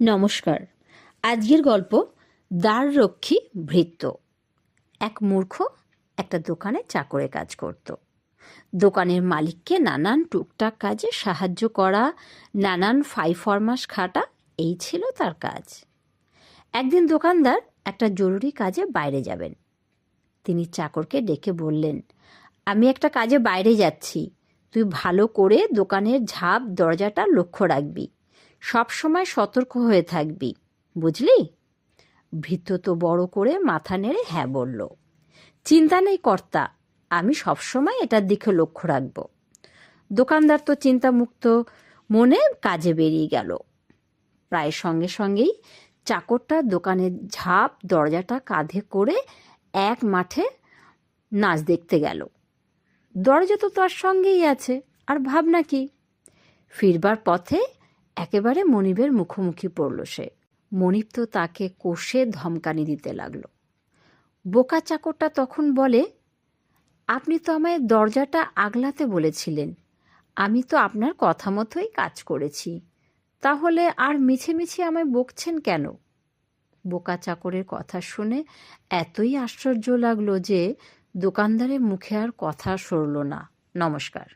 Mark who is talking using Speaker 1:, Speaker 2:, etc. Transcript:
Speaker 1: নমস্কার। আজকের গল্প দ্বাররক্ষী ভৃত্য। এক মূর্খ একটা দোকানে চাকরে কাজ করত। দোকানের মালিককে নানান টুকটাক কাজে সাহায্য করা, নানান ফাই ফরমাস খাটা, এই ছিল তার কাজ। একদিন দোকানদার একটা জরুরি কাজে বাইরে যাবেন। তিনি চাকরকে ডেকে বললেন, আমি একটা কাজে বাইরে যাচ্ছি। তুই ভালো করে দোকানের ঝাপ দরজাটা লক্ষ্য রাখবি। সব সময় সতর্ক হয়ে থাকবি, বুঝলি? ভৃত্য তো বড় করে মাথা নেড়ে হ্যাঁ বলল। চিন্তা নেই কর্তা, আমি সবসময় এটার দিকে লক্ষ্য রাখব। দোকানদার তো চিন্তামুক্ত মনে কাজে বেরিয়ে গেল। প্রায় সঙ্গে সঙ্গেই চাকরটা দোকানের ঝাপ দরজাটা কাঁধে করে এক মাঠে নাচ দেখতে গেল। দরজা তো তার সঙ্গেই আছে, আর ভাবনা কি? ফিরবার পথে একেবারে মনিবের মুখোমুখি পড়ল সে। মনিব তো তাকে কষে ধমকানি দিতে লাগল। বোকা চাকরটা তখন বলে, আপনি তো আমায় দরজাটা আগলাতে বলেছিলেন। আমি তো আপনার কথা মতোই কাজ করেছি। তাহলে আর মিছে মিছে আমায় বকছেন কেন? বোকা চাকরের কথা শুনে এতই আশ্চর্য লাগল যে দোকানদারের মুখে আর কথা সরল না। নমস্কার।